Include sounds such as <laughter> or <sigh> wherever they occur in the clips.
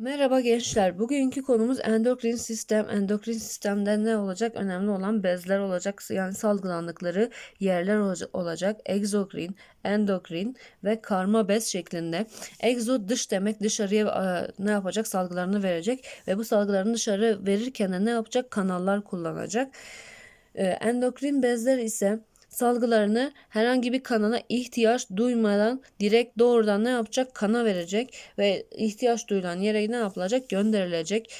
Merhaba gençler. Bugünkü konumuz endokrin sistem. Endokrin sistemde ne olacak? Önemli olan bezler olacak. Yani salgılandıkları yerler olaca- olacak. Egzokrin, endokrin ve karma bez şeklinde. Egzo dış demek dışarıya e, ne yapacak? Salgılarını verecek ve bu salgılarını dışarı verirken de ne yapacak? Kanallar kullanacak. E, endokrin bezler ise salgılarını herhangi bir kanala ihtiyaç duymadan direkt doğrudan ne yapacak? Kana verecek ve ihtiyaç duyulan yere ne yapılacak? Gönderilecek.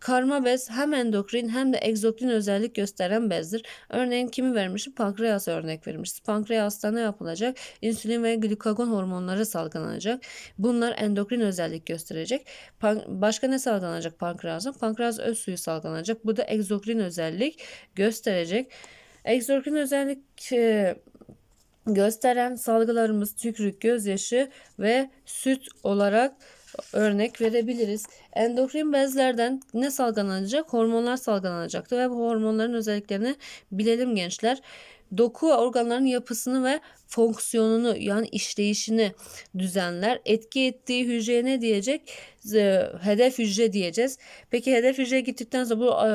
Karma bez hem endokrin hem de egzokrin özellik gösteren bezdir. Örneğin kimi vermişim? Pankreas örnek vermişiz. Pankreasta ne yapılacak? İnsülin ve glikagon hormonları salgılanacak. Bunlar endokrin özellik gösterecek. Pan- başka ne salgılanacak pankreasın? Pankreas öz suyu salgılanacak. Bu da egzokrin özellik gösterecek. Egzokrin özellik e, gösteren salgılarımız tükürük, gözyaşı ve süt olarak örnek verebiliriz. Endokrin bezlerden ne salgılanacak? Hormonlar salgılanacaktı ve bu hormonların özelliklerini bilelim gençler. Doku organların yapısını ve fonksiyonunu yani işleyişini düzenler. Etki ettiği hücreye ne diyecek? Hedef hücre diyeceğiz. Peki hedef hücreye gittikten sonra bu e,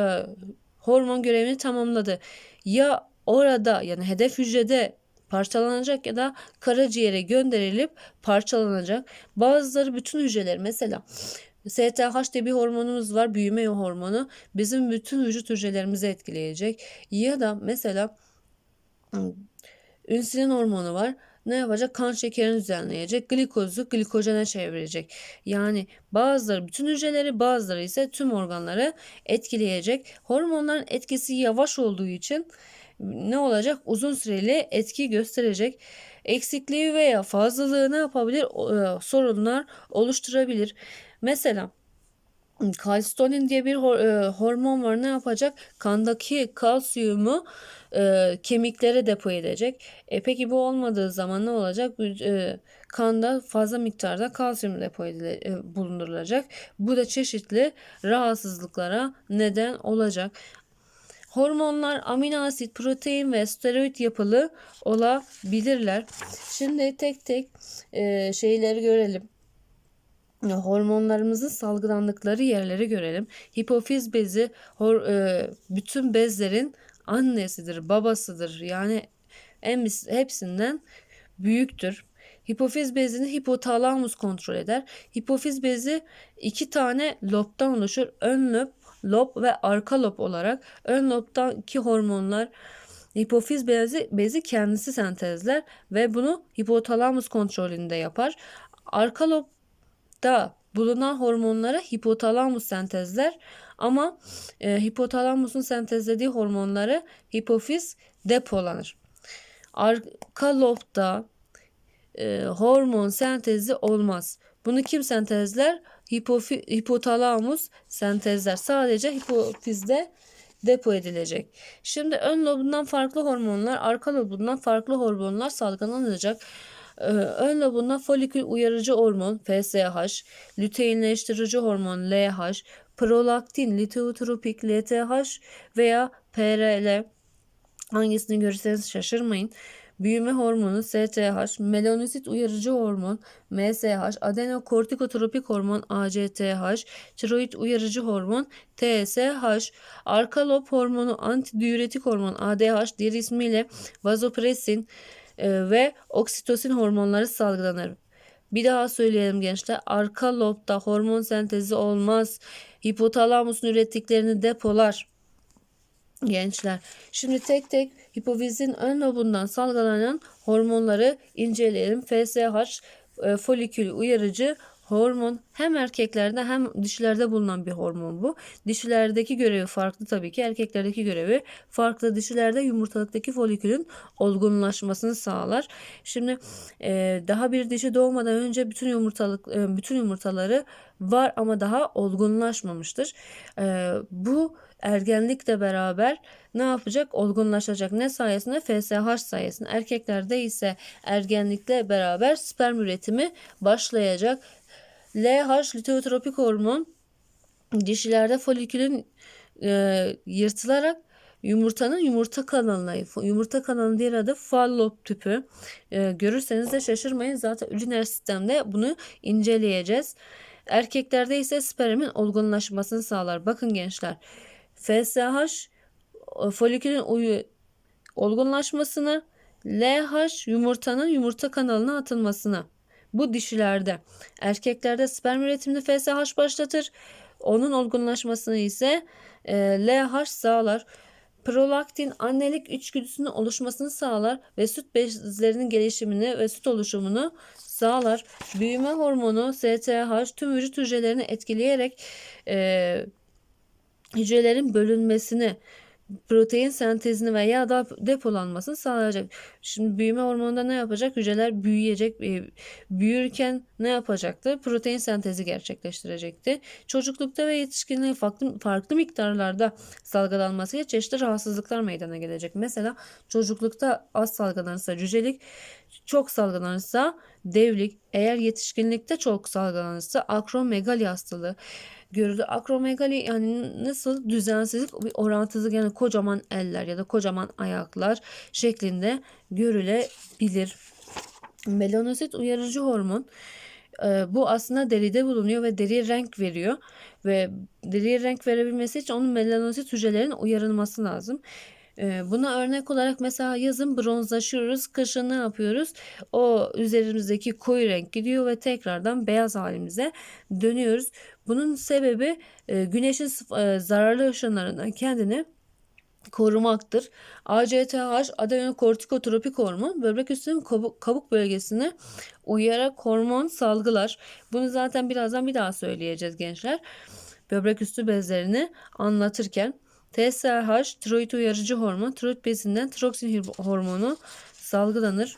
hormon görevini tamamladı. Ya orada yani hedef hücrede parçalanacak ya da karaciğere gönderilip parçalanacak. Bazıları bütün hücreler mesela STH diye bir hormonumuz var büyüme hormonu bizim bütün vücut hücrelerimizi etkileyecek. Ya da mesela insülin hormonu var. Ne yapacak? Kan şekerini düzenleyecek. Glikozu glikojene çevirecek. Yani bazıları bütün hücreleri bazıları ise tüm organları etkileyecek. Hormonların etkisi yavaş olduğu için ne olacak? Uzun süreli etki gösterecek. Eksikliği veya fazlalığı ne yapabilir? E, sorunlar oluşturabilir. Mesela kalsitonin diye bir e, hormon var. Ne yapacak? Kandaki kalsiyumu e, kemiklere depo edecek. E, peki bu olmadığı zaman ne olacak? Kanda fazla miktarda kalsiyum depo bulundurulacak. Bu da çeşitli rahatsızlıklara neden olacak. Hormonlar amino asit, protein ve steroid yapılı olabilirler. Şimdi tek tek e, şeyleri görelim. Hormonlarımızın salgılandıkları yerleri görelim. Hipofiz bezi hor, e, bütün bezlerin annesidir, babasıdır. Yani en hepsinden büyüktür. Hipofiz bezini hipotalamus kontrol eder. Hipofiz bezi iki tane lobdan oluşur. Ön lob, lob ve arka lob olarak. Ön lobdaki hormonlar hipofiz bezi, bezi kendisi sentezler ve bunu hipotalamus kontrolünde yapar. Arka lobda bulunan hormonları hipotalamus sentezler ama e, hipotalamusun sentezlediği hormonları hipofiz depolanır. Arka lobda e, hormon sentezi olmaz. Bunu kim sentezler? Hipofi, hipotalamus sentezler. Sadece hipofizde depo edilecek. Şimdi ön lobundan farklı hormonlar, arka lobundan farklı hormonlar salgılanacak. Ee, ön lobundan folikül uyarıcı hormon FSH, lüteinleştirici hormon LH, prolaktin, litiotropik LTH veya PRL hangisini görürseniz şaşırmayın. Büyüme hormonu STH, melanosit uyarıcı hormon MSH, adenokortikotropik hormon ACTH, tiroid uyarıcı hormon TSH, arka lob hormonu antidiüretik hormon ADH diğer ismiyle vazopresin ve oksitosin hormonları salgılanır. Bir daha söyleyelim gençler. Arka lobda hormon sentezi olmaz. Hipotalamusun ürettiklerini depolar. Gençler. Şimdi tek tek hipofizin ön lobundan salgılanan hormonları inceleyelim. FSH e, folikül uyarıcı hormon hem erkeklerde hem dişilerde bulunan bir hormon bu. Dişilerdeki görevi farklı tabii ki. Erkeklerdeki görevi farklı. Dişilerde yumurtalıktaki folikülün olgunlaşmasını sağlar. Şimdi e, daha bir dişi doğmadan önce bütün yumurtalık e, bütün yumurtaları var ama daha olgunlaşmamıştır. E, bu ergenlikle beraber ne yapacak? Olgunlaşacak. Ne sayesinde? FSH sayesinde. Erkeklerde ise ergenlikle beraber sperm üretimi başlayacak. LH lüteotropik hormon dişilerde folikülün e, yırtılarak yumurtanın yumurta kanalına, yumurta kanalının diğer adı fallop tüpü. E, görürseniz de şaşırmayın. Zaten üriner sistemde bunu inceleyeceğiz. Erkeklerde ise spermin olgunlaşmasını sağlar. Bakın gençler. FSH e, folikülün uyu olgunlaşmasını, LH yumurtanın yumurta kanalına atılmasını. Bu dişilerde. Erkeklerde sperm üretimini FSH başlatır. Onun olgunlaşmasını ise e, LH sağlar. Prolaktin annelik içgüdüsünün oluşmasını sağlar ve süt bezlerinin gelişimini ve süt oluşumunu sağlar. Büyüme hormonu STH tüm vücut hücrelerini etkileyerek e, hücrelerin bölünmesini, protein sentezini ve yağ depolanmasını sağlayacak. Şimdi büyüme hormonunda ne yapacak? Hücreler büyüyecek. E, Büyürken ne yapacaktı? Protein sentezi gerçekleştirecekti. Çocuklukta ve yetişkinliğe farklı, farklı miktarlarda salgılanmasıyla çeşitli rahatsızlıklar meydana gelecek. Mesela çocuklukta az salgılanırsa cücelik, çok salgılanırsa devlik, eğer yetişkinlikte çok salgılanırsa akromegali hastalığı görülür. Akromegali yani nasıl düzensizlik, bir orantısızlık yani kocaman eller ya da kocaman ayaklar şeklinde görülebilir. Melanosit uyarıcı hormon e, bu aslında deride bulunuyor ve deriye renk veriyor ve deriye renk verebilmesi için onun melanosit hücrelerinin uyarılması lazım. Buna örnek olarak mesela yazın bronzlaşıyoruz, kışın ne yapıyoruz? O üzerimizdeki koyu renk gidiyor ve tekrardan beyaz halimize dönüyoruz. Bunun sebebi güneşin zararlı ışınlarından kendini korumaktır. ACTH adenokortikotropik hormon böbrek üstünün kabuk, kabuk bölgesine uyarak hormon salgılar. Bunu zaten birazdan bir daha söyleyeceğiz gençler. Böbrek üstü bezlerini anlatırken TSH tiroid uyarıcı hormon tiroid bezinden tiroksin hormonu salgılanır.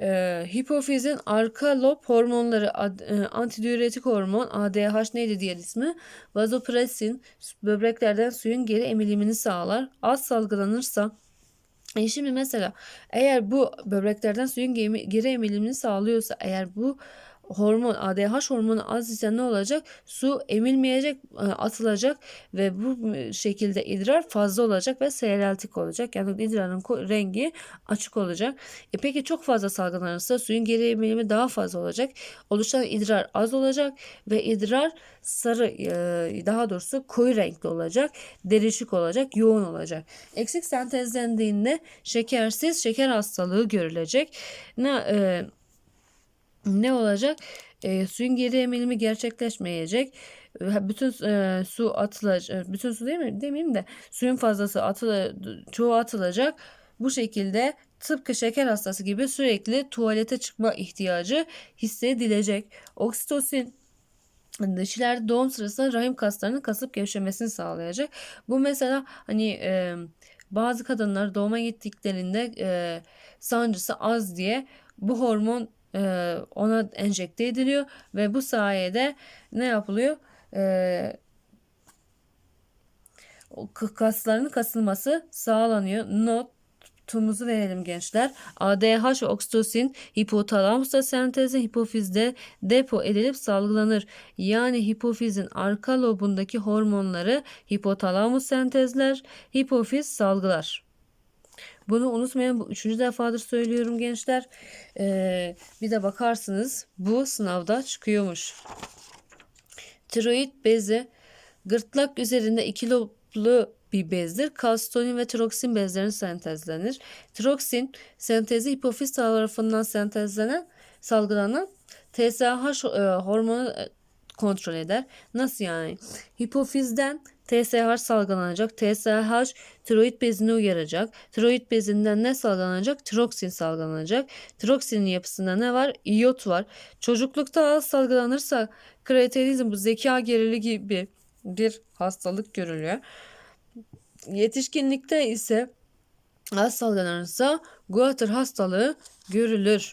Ee, hipofizin arka lob hormonları ad, e, antidiüretik hormon ADH neydi diğer ismi? Vazopresin böbreklerden suyun geri emilimini sağlar. Az salgılanırsa e şimdi mesela eğer bu böbreklerden suyun geri, emilimini sağlıyorsa eğer bu hormon ADH hormonu az ise ne olacak? Su emilmeyecek, e, atılacak ve bu şekilde idrar fazla olacak ve seyreltik olacak. Yani idrarın rengi açık olacak. E peki çok fazla salgılanırsa suyun geri emilimi daha fazla olacak. Oluşan idrar az olacak ve idrar sarı e, daha doğrusu koyu renkli olacak. Derişik olacak, yoğun olacak. Eksik sentezlendiğinde şekersiz şeker hastalığı görülecek. Ne e, ne olacak? E, suyun geri emilimi gerçekleşmeyecek. E, Bütün e, su atılacak. Bütün su değil mi? Demeyeyim de suyun fazlası atıla, çoğu atılacak. Bu şekilde tıpkı şeker hastası gibi sürekli tuvalete çıkma ihtiyacı hissedilecek. Oksitosin dişilerde doğum sırasında rahim kaslarının kasıp gevşemesini sağlayacak. Bu mesela hani e, bazı kadınlar doğuma gittiklerinde e, sancısı az diye bu hormon e, ona enjekte ediliyor ve bu sayede ne yapılıyor? E, k- kaslarının kasılması sağlanıyor. Not tumuzu verelim gençler. ADH oksitosin hipotalamusta sentezi hipofizde depo edilip salgılanır. Yani hipofizin arka lobundaki hormonları hipotalamus sentezler, hipofiz salgılar. Bunu unutmayın. Bu üçüncü defadır söylüyorum gençler. Ee, bir de bakarsınız bu sınavda çıkıyormuş. Tiroid bezi gırtlak üzerinde iki loblu bir bezdir. Kalsitonin ve tiroksin bezlerin sentezlenir. Tiroksin sentezi hipofiz tarafından sentezlenen, salgılanan TSH e, hormonu e, kontrol eder. Nasıl yani? Hipofizden TSH salgılanacak. TSH tiroid bezini uyaracak. Tiroid bezinden ne salgılanacak? Tiroksin salgılanacak. Tiroksinin yapısında ne var? İyot var. Çocuklukta az salgılanırsa kreatinizm bu zeka gerili gibi bir hastalık görülüyor. Yetişkinlikte ise az salgılanırsa Guatr hastalığı görülür.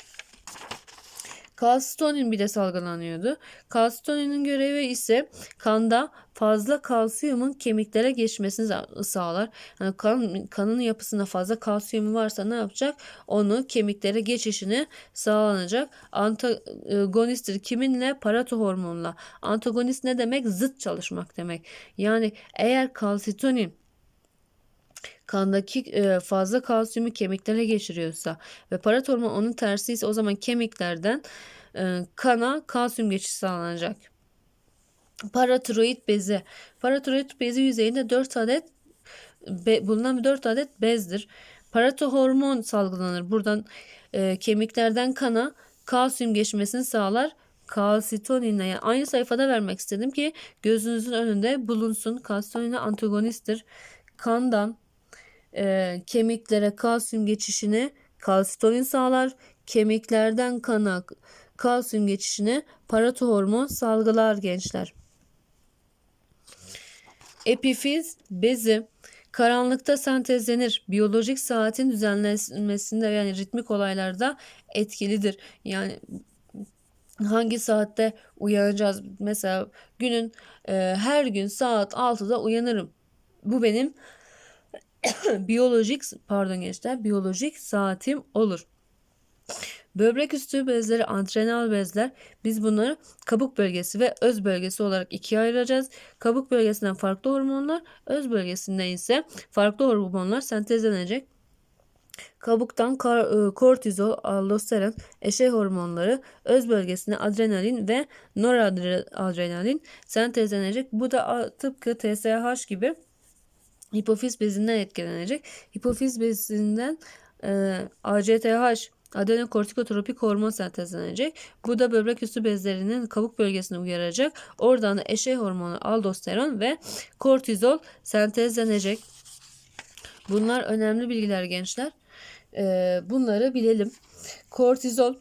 Kalsitonin bir de salgılanıyordu. Kalsitoninin görevi ise kanda fazla kalsiyumun kemiklere geçmesini sağlar. Yani kan, kanın yapısında fazla kalsiyum varsa ne yapacak? Onu kemiklere geçişini sağlanacak. Antagonisttir. Kiminle? Parato hormonla. Antagonist ne demek? Zıt çalışmak demek. Yani eğer kalsitonin kandaki e, fazla kalsiyumu kemiklere geçiriyorsa ve parat onun tersi ise o zaman kemiklerden e, kana kalsiyum geçişi sağlanacak. Paratiroid bezi. Paratiroid bezi yüzeyinde 4 adet be, bulunan 4 adet bezdir. Paratohormon salgılanır. Buradan e, kemiklerden kana kalsiyum geçmesini sağlar. Kalsitoninle yani aynı sayfada vermek istedim ki gözünüzün önünde bulunsun. Kalsitoninle antagonisttir. Kandan e, kemiklere kalsiyum geçişini kalsitonin sağlar. Kemiklerden kana kalsiyum geçişini paratohormon salgılar gençler. Epifiz bezi karanlıkta sentezlenir. Biyolojik saatin düzenlenmesinde yani ritmik olaylarda etkilidir. Yani hangi saatte uyanacağız? Mesela günün e, her gün saat 6'da uyanırım. Bu benim <coughs> biyolojik pardon gençler biyolojik saatim olur. Böbrek üstü bezleri antrenal bezler. Biz bunları kabuk bölgesi ve öz bölgesi olarak ikiye ayıracağız. Kabuk bölgesinden farklı hormonlar, öz bölgesinden ise farklı hormonlar sentezlenecek. Kabuktan kar, e, kortizol, aldosteron, eşey hormonları, öz bölgesine adrenalin ve noradrenalin sentezlenecek. Bu da tıpkı TSH gibi hipofiz bezinden etkilenecek. Hipofiz bezinden e, ACTH adenokortikotropik hormon sentezlenecek. Bu da böbrek üstü bezlerinin kabuk bölgesine uyaracak. Oradan da eşey hormonu aldosteron ve kortizol sentezlenecek. Bunlar önemli bilgiler gençler. Ee, bunları bilelim. Kortizol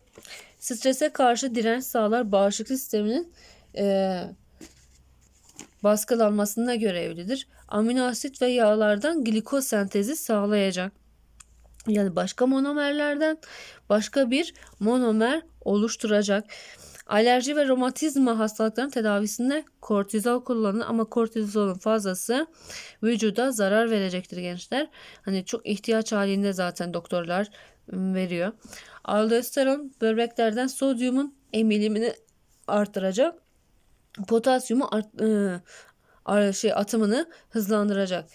strese karşı direnç sağlar. Bağışıklık sisteminin e, baskılanmasına görevlidir. Amino asit ve yağlardan glikoz sentezi sağlayacak. Yani başka monomerlerden başka bir monomer oluşturacak. Alerji ve romatizma hastalıklarının tedavisinde kortizol kullanılır ama kortizolun fazlası vücuda zarar verecektir gençler. Hani çok ihtiyaç halinde zaten doktorlar ıı, veriyor. Aldosteron böbreklerden sodyumun emilimini artıracak. Potasyumu art, ıı, şey atımını hızlandıracak.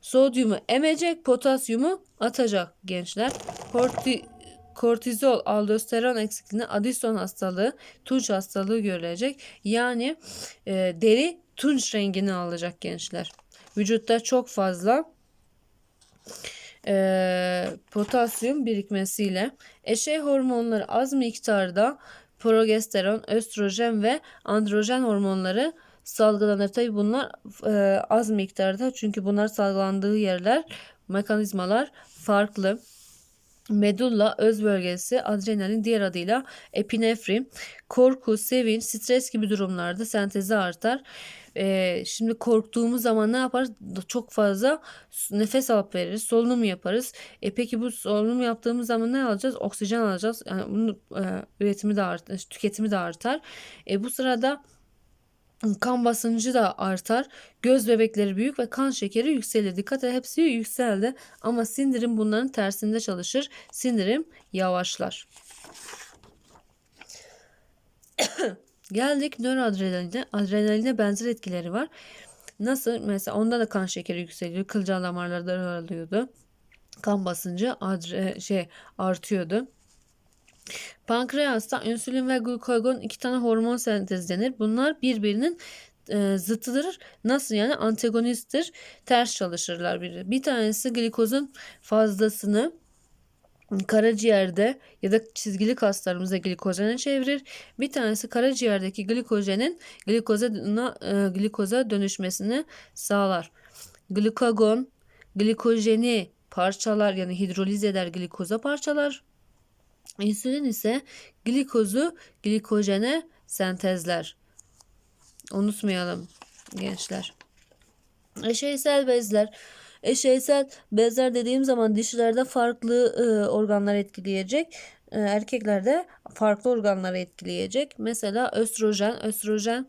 Sodyumu emecek, potasyumu atacak gençler. Korti, kortizol, aldosteron eksikliğinde Addison hastalığı, tunç hastalığı görülecek. Yani e, deri tunç rengini alacak gençler. Vücutta çok fazla e, potasyum birikmesiyle eşey hormonları az miktarda progesteron, östrojen ve androjen hormonları salgılanır. Tabi bunlar e, az miktarda çünkü bunlar salgılandığı yerler mekanizmalar farklı. Medulla öz bölgesi adrenalin diğer adıyla epinefrin, korku, sevinç, stres gibi durumlarda sentezi artar. Ee, şimdi korktuğumuz zaman ne yaparız? Çok fazla nefes alıp veririz, solunum yaparız. E peki bu solunum yaptığımız zaman ne alacağız? Oksijen alacağız. Yani bunun e, üretimi de artar, tüketimi de artar. E, bu sırada kan basıncı da artar. Göz bebekleri büyük ve kan şekeri yükselir. Dikkat et hepsi yükseldi ama sindirim bunların tersinde çalışır. Sindirim yavaşlar. <coughs> Geldik nöroadrenaline. Adrenaline benzer etkileri var. Nasıl? Mesela onda da kan şekeri yükseliyor. Kılcal damarlarda daralıyordu. Kan basıncı adre, şey artıyordu. Pankreasta insülin ve glukagon iki tane hormon sentezlenir. Bunlar birbirinin e, zıttıdır. Nasıl yani antagonisttir. Ters çalışırlar biri. Bir tanesi glikozun fazlasını karaciğerde ya da çizgili kaslarımızda glikojene çevirir. Bir tanesi karaciğerdeki glikojenin glikoza, e, glikoza dönüşmesini sağlar. Glikagon glikojeni parçalar yani hidroliz eder glikoza parçalar. İnsülin ise glikozu glikojene sentezler. Unutmayalım gençler. Eşeysel bezler. Eşeysel bezler dediğim zaman dişilerde farklı e, organlar etkileyecek. E, erkeklerde farklı organları etkileyecek. Mesela östrojen, östrojen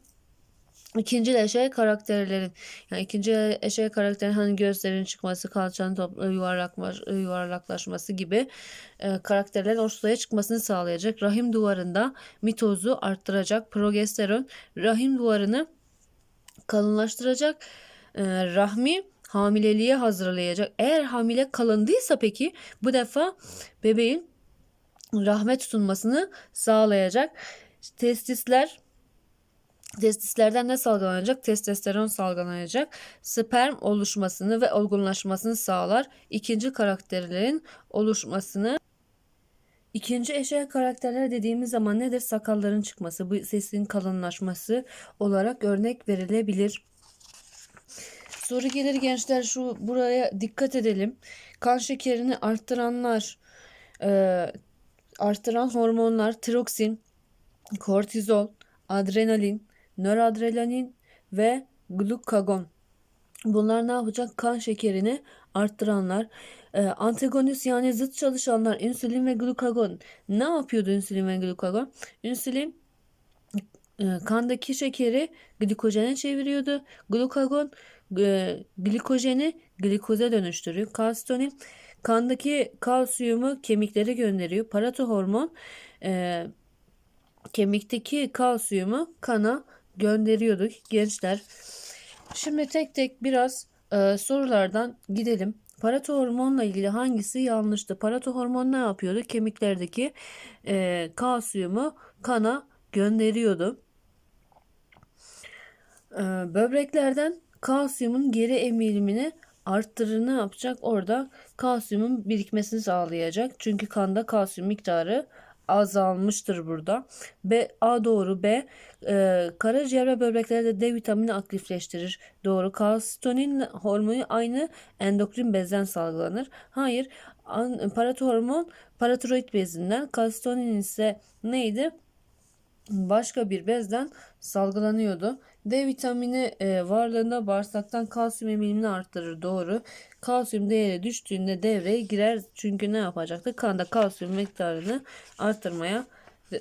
İkinci eşey karakterlerin yani ikinci eşey karakterin hani gözlerin çıkması, kalçanın topla, yuvarlaklaşması gibi e, karakterlerin ortaya çıkmasını sağlayacak. Rahim duvarında mitozu arttıracak. Progesteron rahim duvarını kalınlaştıracak. E, rahmi hamileliğe hazırlayacak. Eğer hamile kalındıysa peki bu defa bebeğin rahme tutunmasını sağlayacak. Testisler Testislerden ne salgılanacak? Testosteron salgılanacak. Sperm oluşmasını ve olgunlaşmasını sağlar. İkinci karakterlerin oluşmasını İkinci eşel karakterler dediğimiz zaman nedir? Sakalların çıkması, bu sesin kalınlaşması olarak örnek verilebilir. Soru gelir gençler şu buraya dikkat edelim. Kan şekerini arttıranlar, e, arttıran hormonlar tiroksin, kortizol, adrenalin, nöradrenalin ve glukagon. Bunlar ne yapacak? Kan şekerini arttıranlar. Ee, antagonist yani zıt çalışanlar insülin ve glukagon. Ne yapıyordu insülin ve glukagon? İnsülin e, kandaki şekeri glikojene çeviriyordu. Glukagon e, glikojeni glikoze dönüştürüyor. Kalsitonin kandaki kalsiyumu kemiklere gönderiyor. Paratohormon e, kemikteki kalsiyumu kana gönderiyorduk gençler. Şimdi tek tek biraz e, sorulardan gidelim. Paratohormonla ilgili hangisi yanlıştı? Paratohormon ne yapıyordu? Kemiklerdeki e, kalsiyumu kana gönderiyordu. E, böbreklerden kalsiyumun geri emilimini arttırır ne yapacak? Orada kalsiyumun birikmesini sağlayacak. Çünkü kanda kalsiyum miktarı azalmıştır burada. B A doğru B e, karaciğer ve böbreklerde D vitamini aktifleştirir. Doğru. Kalsitonin hormonu aynı endokrin bezden salgılanır. Hayır. An, paratohormon paratiroid bezinden. Kalsitonin ise neydi? Başka bir bezden salgılanıyordu. D vitamini e, varlığında bağırsaktan kalsiyum emilimini arttırır. Doğru. Kalsiyum değeri düştüğünde devreye girer. Çünkü ne yapacaktı? Kanda kalsiyum miktarını arttırmaya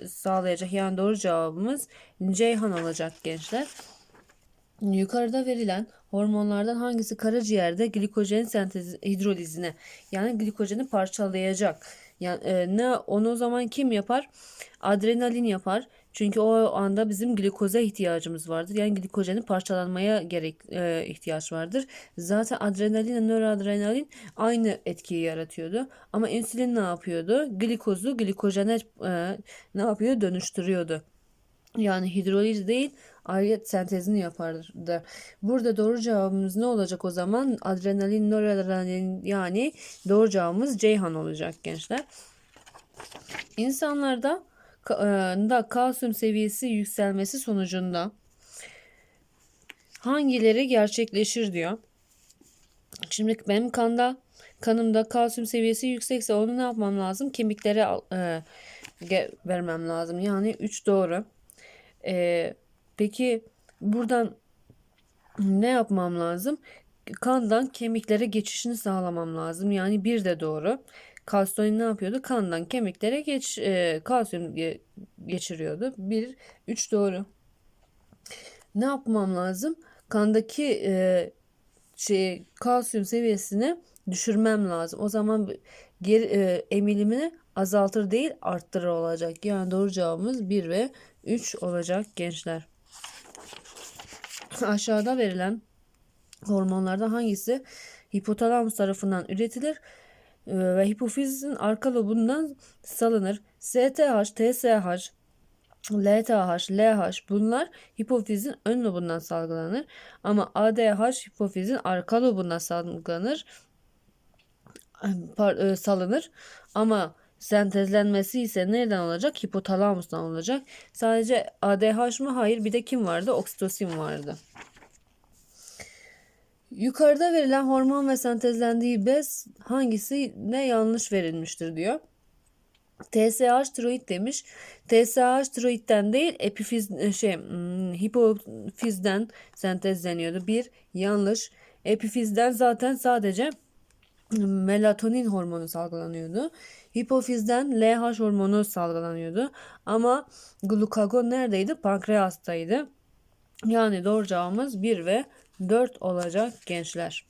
sağlayacak. Yani doğru cevabımız Ceyhan olacak gençler. Yukarıda verilen hormonlardan hangisi karaciğerde glikojen sentezi hidrolizine yani glikojeni parçalayacak? Yani e, ne onu o zaman kim yapar? Adrenalin yapar. Çünkü o anda bizim glikoza ihtiyacımız vardır. Yani glikojenin parçalanmaya gerek e, ihtiyaç vardır. Zaten adrenalin ve nöroadrenalin aynı etkiyi yaratıyordu. Ama insülin ne yapıyordu? Glikozu glikojene e, ne yapıyor? Dönüştürüyordu. Yani hidroliz değil ayrıca sentezini yapardı. Burada doğru cevabımız ne olacak o zaman? Adrenalin, noradrenalin yani doğru cevabımız Ceyhan olacak gençler. İnsanlarda da kalsiyum seviyesi yükselmesi sonucunda hangileri gerçekleşir diyor. Şimdi benim kanda kanımda kalsiyum seviyesi yüksekse onu ne yapmam lazım? Kemiklere e, vermem lazım. Yani 3 doğru. E, peki buradan ne yapmam lazım? Kandan kemiklere geçişini sağlamam lazım. Yani bir de doğru. Kalsitonin ne yapıyordu? Kandan kemiklere geç e, kalsiyum ge, geçiriyordu. 1 3 doğru. Ne yapmam lazım? Kandaki e, şey kalsiyum seviyesini düşürmem lazım. O zaman geri e, emilimini azaltır değil arttırır olacak. Yani doğru cevabımız 1 ve 3 olacak gençler. Aşağıda verilen hormonlardan hangisi hipotalamus tarafından üretilir ve hipofizin arka lobundan salınır? STH, TSH, LTH, LH bunlar hipofizin ön lobundan salgılanır. Ama ADH hipofizin arka lobundan salgılanır. E, salınır. Ama sentezlenmesi ise nereden olacak? Hipotalamustan olacak. Sadece ADH mı? Hayır. Bir de kim vardı? Oksitosin vardı. Yukarıda verilen hormon ve sentezlendiği bez hangisi ne yanlış verilmiştir diyor. TSH tiroid demiş. TSH tiroidden değil epifiz şey hmm, hipofizden sentezleniyordu. Bir yanlış. Epifizden zaten sadece melatonin hormonu salgılanıyordu. Hipofizden LH hormonu salgılanıyordu. Ama glukagon neredeydi? Pankreastaydı. Yani doğru cevabımız 1 ve 4 olacak gençler.